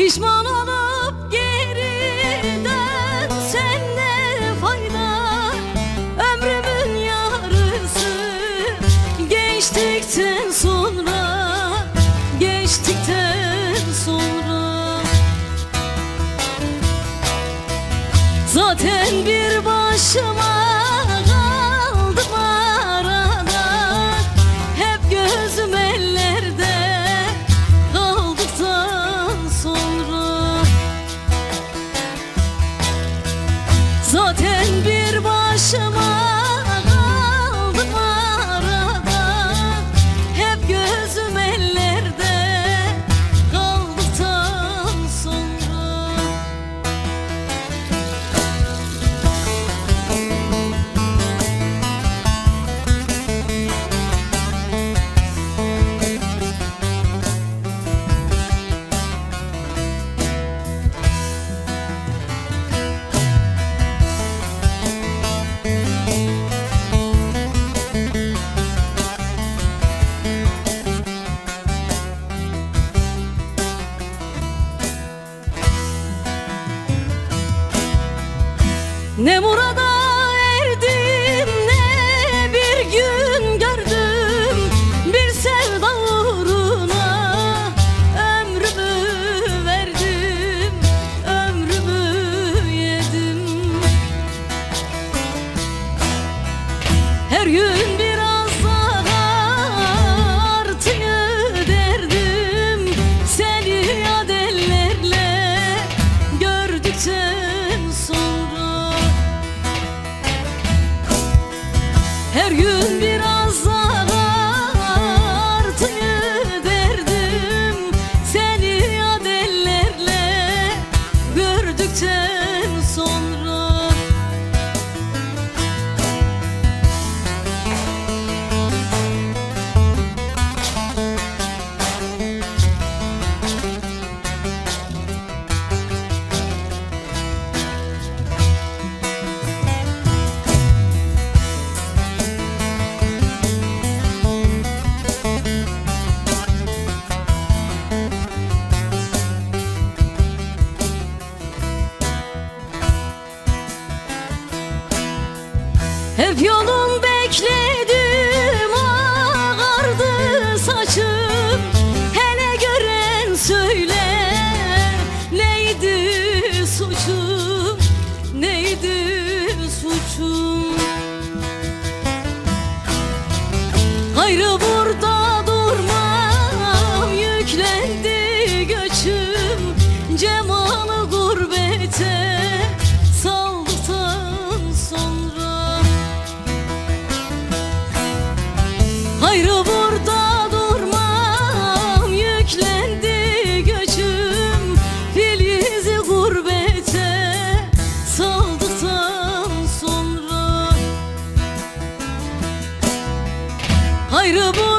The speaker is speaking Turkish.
Pişman olup geri dönsen ne fayda? Ömrümün yarısı geçtikten sonra Geçtikten sonra. Zaten bir başıma Bir başıma Ne murada Gayrı burada durmam. Yüklendi göçüm Cemalı gurbete. Saldıktan sonra Gayrı burada sonra Hayrı burada